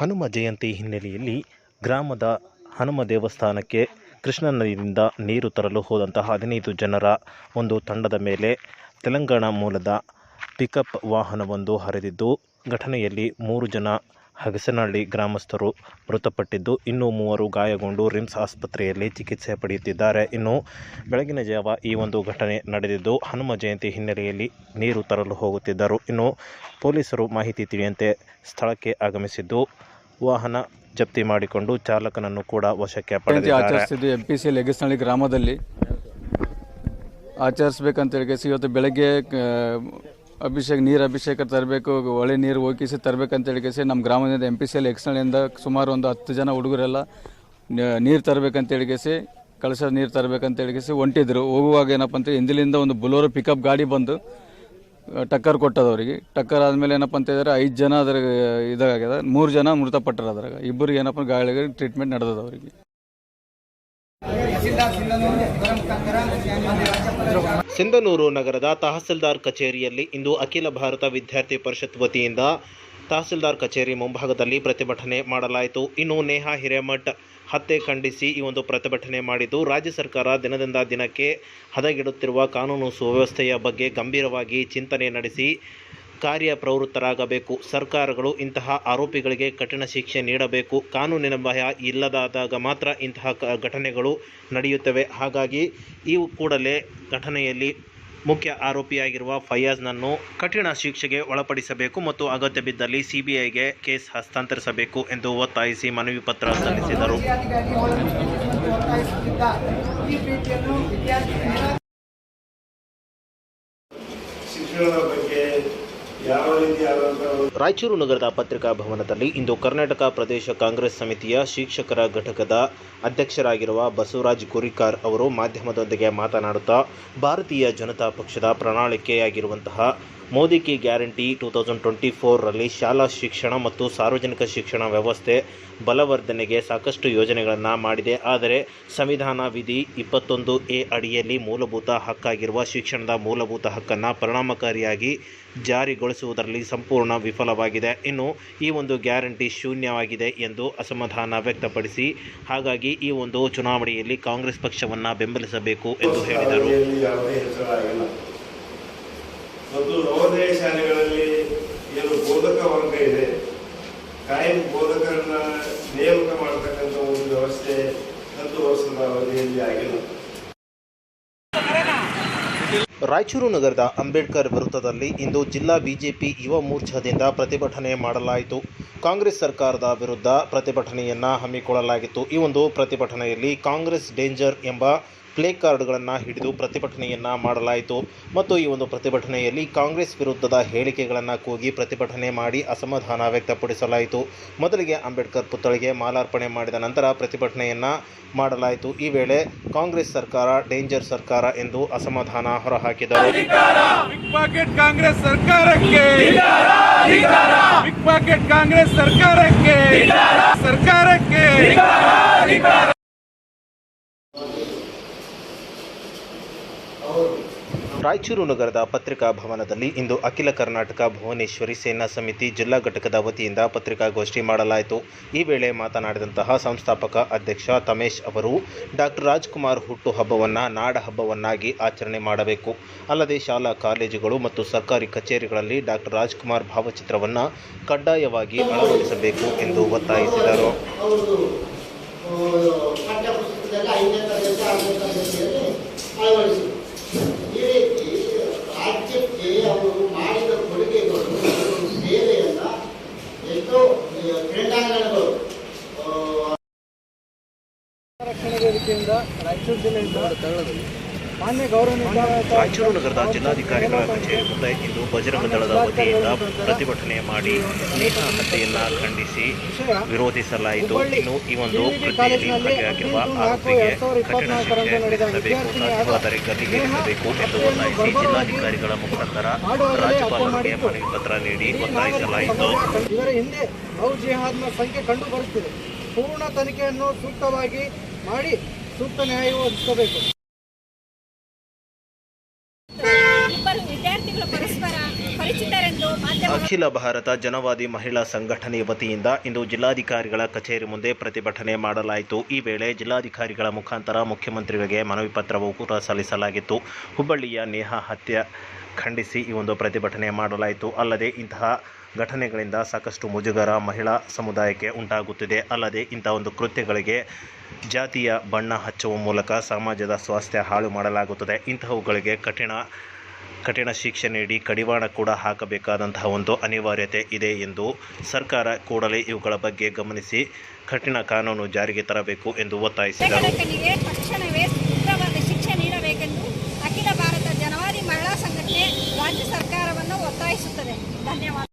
ಹನುಮ ಜಯಂತಿ ಹಿನ್ನೆಲೆಯಲ್ಲಿ ಗ್ರಾಮದ ಹನುಮ ದೇವಸ್ಥಾನಕ್ಕೆ ಕೃಷ್ಣ ನದಿಯಿಂದ ನೀರು ತರಲು ಹೋದಂತಹ ಹದಿನೈದು ಜನರ ಒಂದು ತಂಡದ ಮೇಲೆ ತೆಲಂಗಾಣ ಮೂಲದ ಪಿಕಪ್ ವಾಹನವೊಂದು ಹರಿದಿದ್ದು, ಘಟನೆಯಲ್ಲಿ ಮೂರು ಜನ ಹಗಸನಹಳ್ಳಿ ಗ್ರಾಮಸ್ಥರು ಮೃತಪಟ್ಟಿದ್ದು, ಇನ್ನೂ ಮೂವರು ಗಾಯಗೊಂಡು ರಿಮ್ಸ್ ಆಸ್ಪತ್ರೆಯಲ್ಲಿ ಚಿಕಿತ್ಸೆ ಪಡೆಯುತ್ತಿದ್ದಾರೆ. ಇನ್ನು ಬೆಳಗಿನ ಜಾವ ಈ ಒಂದು ಘಟನೆ ನಡೆದಿದ್ದು, ಹನುಮ ಜಯಂತಿ ಹಿನ್ನೆಲೆಯಲ್ಲಿ ನೀರು ತರಲು ಹೋಗುತ್ತಿದ್ದರು. ಇನ್ನು ಪೊಲೀಸರು ಮಾಹಿತಿ ತಿಳಿಯಂತೆ ಸ್ಥಳಕ್ಕೆ ಆಗಮಿಸಿದ್ದು ವಾಹನ ಜಪ್ತಿ ಮಾಡಿಕೊಂಡು ಚಾಲಕನನ್ನು ಕೂಡ ವಶಕ್ಕೆ ಪಡೆದಿದ್ದಾರೆ. ಆಚರಿಸಿದ್ದು ಎಂ ಪಿ ಸಿ ಲೆಗಸ್ನಳ್ಳಿ ಗ್ರಾಮದಲ್ಲಿ. ಆಚರಿಸ್ಬೇಕಂತ ಹೇಳಿ ಇವತ್ತು ಬೆಳಗ್ಗೆ ಅಭಿಷೇಕ ನೀರು ಅಭಿಷೇಕ ತರಬೇಕು ಒಳ್ಳೆ ನೀರು ಹೋಗಿಸಿ ತರಬೇಕಂತ ಹೇಳಿ ನಮ್ಮ ಗ್ರಾಮದಿಂದ ಎಂ ಪಿ ಸಿ ಎಲ್ ಎಕ್ಸ್ನಳ್ಳಿಯಿಂದ ಸುಮಾರು ಒಂದು ಹತ್ತು ಜನ ಹುಡುಗರೆಲ್ಲ ನೀರು ತರಬೇಕಂತ ಹೇಳಿಕೆಸಿ ಕಳಸ ನೀರು ತರಬೇಕಂತ ಹೇಳಿಕೆಸಿ ಹೊಂಟಿದ್ರು ಹೋಗುವಾಗ ಏನಪ್ಪ ಅಂತ ಹಿಂದಿಲಿಂದ ಒಂದು ಬುಲೋರು ಪಿಕಪ್ ಗಾಡಿ ಬಂದು ಟಕ್ಕರ್ ಕೊಟ್ಟದವ್ರಿಗೆ. ಟಕ್ಕರ್ ಆದಮೇಲೆ ಏನಪ್ಪ ಅಂತ ಹೇಳಿದ್ರೆ ಐದು ಜನ ಅದ್ರ ಇದಾಗ್ಯದ. ಮೂರು ಜನ ಮೃತಪಟ್ಟರು ಅದ್ರಾಗ. ಇಬ್ಬರಿಗೆ ಏನಪ್ಪ ಗಾಳಿಗೆ ಟ್ರೀಟ್ಮೆಂಟ್ ನಡೆದದ ಅವರಿಗೆ. ಸಿಂಧನೂರು ನಗರದ ತಹಸೀಲ್ದಾರ್ ಕಚೇರಿಯಲ್ಲಿ ಇಂದು ಅಖಿಲ ಭಾರತ ವಿದ್ಯಾರ್ಥಿ ಪರಿಷತ್ ವತಿಯಿಂದ ತಹಸೀಲ್ದಾರ್ ಕಚೇರಿ ಮುಂಭಾಗದಲ್ಲಿ ಪ್ರತಿಭಟನೆ ಮಾಡಲಾಯಿತು. ಇನ್ನು ನೇಹಾ ಹಿರೇಮಠ್ ಹತ್ಯೆ ಖಂಡಿಸಿ ಈ ಒಂದು ಪ್ರತಿಭಟನೆ ಮಾಡಿದ್ದು, ರಾಜ್ಯ ಸರ್ಕಾರ ದಿನದಿಂದ ದಿನಕ್ಕೆ ಹದಗೆಡುತ್ತಿರುವ ಕಾನೂನು ಸುವ್ಯವಸ್ಥೆಯ ಬಗ್ಗೆ ಗಂಭೀರವಾಗಿ ಚಿಂತನೆ ನಡೆಸಿ ಕಾರ್ಯಪ್ರವೃತ್ತರಾಗಬೇಕು ಸರ್ಕಾರಗಳು ಇಂತಹ ಆರೋಪಿಗಳಿಗೆ ಕಠಿಣ ಶಿಕ್ಷೆ ನೀಡಬೇಕು. ಕಾನೂನಿನ ಭಯ ಇಲ್ಲದಾದಾಗ ಮಾತ್ರ ಇಂತಹ ಘಟನೆಗಳು ನಡೆಯುತ್ತವೆ. ಹಾಗಾಗಿ ಈ ಕೂಡಲೇ ಘಟನೆಯಲ್ಲಿ ಮುಖ್ಯ ಆರೋಪಿಯಾಗಿರುವ ಫಯಾಜ್ನನ್ನು ಕಠಿಣ ಶಿಕ್ಷೆಗೆ ಒಳಪಡಿಸಬೇಕು ಮತ್ತು ಅಗತ್ಯ ಬಿದ್ದಲ್ಲಿ ಸಿಬಿಐಗೆ ಕೇಸ್ ಹಸ್ತಾಂತರಿಸಬೇಕು ಎಂದು ಒತ್ತಾಯಿಸಿ ಮನವಿ ಪತ್ರ ಸಲ್ಲಿಸಿದರು. ರಾಯಚೂರು ನಗರದ ಪತ್ರಿಕಾ ಭವನದಲ್ಲಿ ಇಂದು ಕರ್ನಾಟಕ ಪ್ರದೇಶ ಕಾಂಗ್ರೆಸ್ ಸಮಿತಿಯ ಶಿಕ್ಷಕರ ಘಟಕದ ಅಧ್ಯಕ್ಷರಾಗಿರುವ ಬಸವರಾಜ್ ಕುರಿಕಾರ್ ಅವರು ಮಾಧ್ಯಮದೊಂದಿಗೆ ಮಾತನಾಡುತ್ತಾ, ಭಾರತೀಯ ಜನತಾ ಪಕ್ಷದ ಪ್ರಣಾಳಿಕೆಯಾಗಿರುವಂತಹ ಮೋದಿ ಕಿ ಗ್ಯಾರಂಟಿ ಟೂ ತೌಸಂಡ್ ಟ್ವೆಂಟಿ ಫೋರಲ್ಲಿ ಶಾಲಾ ಶಿಕ್ಷಣ ಮತ್ತು ಸಾರ್ವಜನಿಕ ಶಿಕ್ಷಣ ವ್ಯವಸ್ಥೆ ಬಲವರ್ಧನೆಗೆ ಸಾಕಷ್ಟು ಯೋಜನೆಗಳನ್ನು ಮಾಡಿದೆ. ಆದರೆ ಸಂವಿಧಾನ ವಿಧಿ ಇಪ್ಪತ್ತೊಂದು ಎ ಅಡಿಯಲ್ಲಿ ಮೂಲಭೂತ ಹಕ್ಕಾಗಿರುವ ಶಿಕ್ಷಣದ ಮೂಲಭೂತ ಹಕ್ಕನ್ನು ಪರಿಣಾಮಕಾರಿಯಾಗಿ ಜಾರಿಗೊಳಿಸುವುದರಲ್ಲಿ ಸಂಪೂರ್ಣ ವಿಫಲವಾಗಿದೆ. ಇನ್ನು ಈ ಒಂದು ಗ್ಯಾರಂಟಿ ಶೂನ್ಯವಾಗಿದೆ ಎಂದು ಅಸಮಾಧಾನ ವ್ಯಕ್ತಪಡಿಸಿ, ಹಾಗಾಗಿ ಈ ಒಂದು ಚುನಾವಣೆಯಲ್ಲಿ ಕಾಂಗ್ರೆಸ್ ಪಕ್ಷವನ್ನು ಬೆಂಬಲಿಸಬೇಕು ಎಂದು ಹೇಳಿದರು. ಮತ್ತು ನವೋದಯ ಶಾಲೆಗಳಲ್ಲಿ ಏನು ಬೋಧಕ ವರ್ಗ ಇದೆ, ಕಾಯಂ ಬೋಧಕರನ್ನ ನೇಮಕ ಮಾಡತಕ್ಕಂತ ಒಂದು ವ್ಯವಸ್ಥೆ ಹತ್ತು ವರ್ಷದ ಅವಧಿಯಲ್ಲಿ ಆಗಿಲ್ಲ. ರಾಯಚೂರು ನಗರದ ಅಂಬೇಡ್ಕರ್ ವೃತ್ತದಲ್ಲಿ ಇಂದು ಜಿಲ್ಲಾ ಬಿಜೆಪಿ ಯುವ ಮೋರ್ಚಾದಿಂದ ಪ್ರತಿಭಟನೆ ಮಾಡಲಾಯಿತು. ಕಾಂಗ್ರೆಸ್ ಸರ್ಕಾರದ ವಿರುದ್ಧ ಪ್ರತಿಭಟನೆಯನ್ನು ಹಮ್ಮಿಕೊಳ್ಳಲಾಗಿತ್ತು. ಈ ಒಂದು ಪ್ರತಿಭಟನೆಯಲ್ಲಿ ಕಾಂಗ್ರೆಸ್ ಡೇಂಜರ್ ಎಂಬ ಪ್ಲೇ ಕಾರ್ಡ್ಗಳನ್ನು ಹಿಡಿದು ಪ್ರತಿಭಟನೆಯನ್ನು ಮಾಡಲಾಯಿತು. ಮತ್ತು ಈ ಒಂದು ಪ್ರತಿಭಟನೆಯಲ್ಲಿ ಕಾಂಗ್ರೆಸ್ ವಿರುದ್ಧದ ಹೇಳಿಕೆಗಳನ್ನು ಕೂಗಿ ಪ್ರತಿಭಟನೆ ಮಾಡಿ ಅಸಮಾಧಾನ ವ್ಯಕ್ತಪಡಿಸಲಾಯಿತು. ಮೊದಲಿಗೆ ಅಂಬೇಡ್ಕರ್ ಪುತ್ಥಳಿಗೆ ಮಾಲಾರ್ಪಣೆ ಮಾಡಿದ ನಂತರ ಪ್ರತಿಭಟನೆಯನ್ನು ಮಾಡಲಾಯಿತು. ಈ ವೇಳೆ ಕಾಂಗ್ರೆಸ್ ಸರ್ಕಾರ, ಡೇಂಜರ್ ಸರ್ಕಾರ ಎಂದು ಅಸಮಾಧಾನ ಹೊರಹಾಕಿದರು. ಕಾಂಗ್ರೆಸ್ ಸರ್ಕಾರಕ್ಕೆ. ಕಾಂಗ್ರೆಸ್ ಸರ್ಕಾರಕ್ಕೆ. ಸರ್ಕಾರಕ್ಕೆ. ರಾಯಚೂರು ನಗರದ ಪತ್ರಿಕಾ ಭವನದಲ್ಲಿ ಇಂದು ಅಖಿಲ ಕರ್ನಾಟಕ ಭುವನೇಶ್ವರಿ ಸೇನಾ ಸಮಿತಿ ಜಿಲ್ಲಾ ಘಟಕದ ವತಿಯಿಂದ ಪತ್ರಿಕಾಗೋಷ್ಠಿ ಮಾಡಲಾಯಿತು. ಈ ವೇಳೆ ಮಾತನಾಡಿದಂತಹ ಸಂಸ್ಥಾಪಕ ಅಧ್ಯಕ್ಷ ತಮೇಶ್ ಅವರು, ಡಾಕ್ಟರ್ ರಾಜ್ಕುಮಾರ್ ಹುಟ್ಟುಹಬ್ಬವನ್ನು ನಾಡ ಹಬ್ಬವನ್ನಾಗಿ ಆಚರಣೆ ಮಾಡಬೇಕು. ಅಲ್ಲದೆ ಶಾಲಾ, ಕಾಲೇಜುಗಳು ಮತ್ತು ಸರ್ಕಾರಿ ಕಚೇರಿಗಳಲ್ಲಿ ಡಾಕ್ಟರ್ ರಾಜ್ಕುಮಾರ್ ಭಾವಚಿತ್ರವನ್ನು ಕಡ್ಡಾಯವಾಗಿ ಅಳವಡಿಸಬೇಕು ಎಂದು ಒತ್ತಾಯಿಸಿದರು. ಅವ್ರದ್ದು ರಾಯಚೂರು ನಗರದ ಜಿಲ್ಲಾಧಿಕಾರಿಗಳ ಕಚೇರಿ ಮುಂದೆ ಇಂದು ಬಜರಂಗ ದಳದ ವತಿಯಿಂದ ಪ್ರತಿಭಟನೆ ಮಾಡಿ ನೇಹಾ ಹತ್ಯೆಯನ್ನ ಖಂಡಿಸಿ ವಿರೋಧಿಸಲಾಯಿತು. ಇನ್ನು ಈ ಒಂದು ಕೃತಿಯಲ್ಲಿ ಭಾಗಿಯಾಗಿರುವ ಆರೋಪಿಗೆ ಕಠಿಣ ಶಿಕ್ಷೆ ವಿಧಿಸಬೇಕು ಸಾಧ್ಯವಾದರೆ ಗತಿಗೆ ಇರಿಸಬೇಕು ಎಂದು ಒತ್ತಾಯಿಸಿ ಜಿಲ್ಲಾಧಿಕಾರಿಗಳ ಮುಖಾಂತರ ರಾಜ್ಯಪಾಲರಿಗೆ ಮನವಿ ಪತ್ರ ನೀಡಿ ಒತ್ತಾಯಿಸಲಾಯಿತು. ಪೂರ್ಣ ತನಿಖೆಯನ್ನು ಸೂಕ್ತವಾಗಿ ಮಾಡಿ ಸೂಕ್ತ ನ್ಯಾಯ ಒದಗಿಸಬೇಕು ಇಬ್ಬರು ವಿದ್ಯಾರ್ಥಿಗಳು ಪರಸ್ಪರ ಪರಿಚಿತರೆಂದು ಮಾಧ್ಯಮಗಳು ಅಖಿಲ ಭಾರತ ಜನವಾದಿ ಮಹಿಳಾ ಸಂಘಟನೆ ವತಿಯಿಂದ ಇಂದು ಜಿಲ್ಲಾಧಿಕಾರಿಗಳ ಕಚೇರಿ ಮುಂದೆ ಪ್ರತಿಭಟನೆ ಮಾಡಲಾಯಿತು. ಈ ವೇಳೆ ಜಿಲ್ಲಾಧಿಕಾರಿಗಳ ಮುಖಾಂತರ ಮುಖ್ಯಮಂತ್ರಿಗಳಿಗೆ ಮನವಿ ಪತ್ರವು ಕೂಡ ಸಲ್ಲಿಸಲಾಗಿತ್ತು. ಹುಬ್ಬಳ್ಳಿಯ ನೇಹಾ ಹತ್ಯೆ ಖಂಡಿಸಿ ಈ ಒಂದು ಪ್ರತಿಭಟನೆ ಮಾಡಲಾಯಿತು. ಅಲ್ಲದೆ ಇಂತಹ ಘಟನೆಗಳಿಂದ ಸಾಕಷ್ಟು ಮುಜುಗರ ಮಹಿಳಾ ಸಮುದಾಯಕ್ಕೆ ಉಂಟಾಗುತ್ತಿದೆ. ಅಲ್ಲದೆ ಇಂಥ ಒಂದು ಕೃತ್ಯಗಳಿಗೆ ಜಾತಿಯ ಬಣ್ಣ ಹಚ್ಚುವ ಮೂಲಕ ಸಮಾಜದ ಸ್ವಾಸ್ಥ್ಯ ಹಾಳು ಮಾಡಲಾಗುತ್ತದೆ. ಇಂತಹವುಗಳಿಗೆ ಕಠಿಣ ಕಠಿಣ ಶಿಕ್ಷೆ ನೀಡಿ ಕಡಿವಾಣ ಕೂಡ ಹಾಕಬೇಕಾದಂತಹ ಒಂದು ಅನಿವಾರ್ಯತೆ ಇದೆ ಎಂದು ಸರ್ಕಾರ ಕೂಡಲೇ ಇವುಗಳ ಬಗ್ಗೆ ಗಮನಿಸಿ ಕಠಿಣ ಕಾನೂನು ಜಾರಿಗೆ ತರಬೇಕು ಎಂದು ಒತ್ತಾಯಿಸಿದರು. ಅಖಿಲ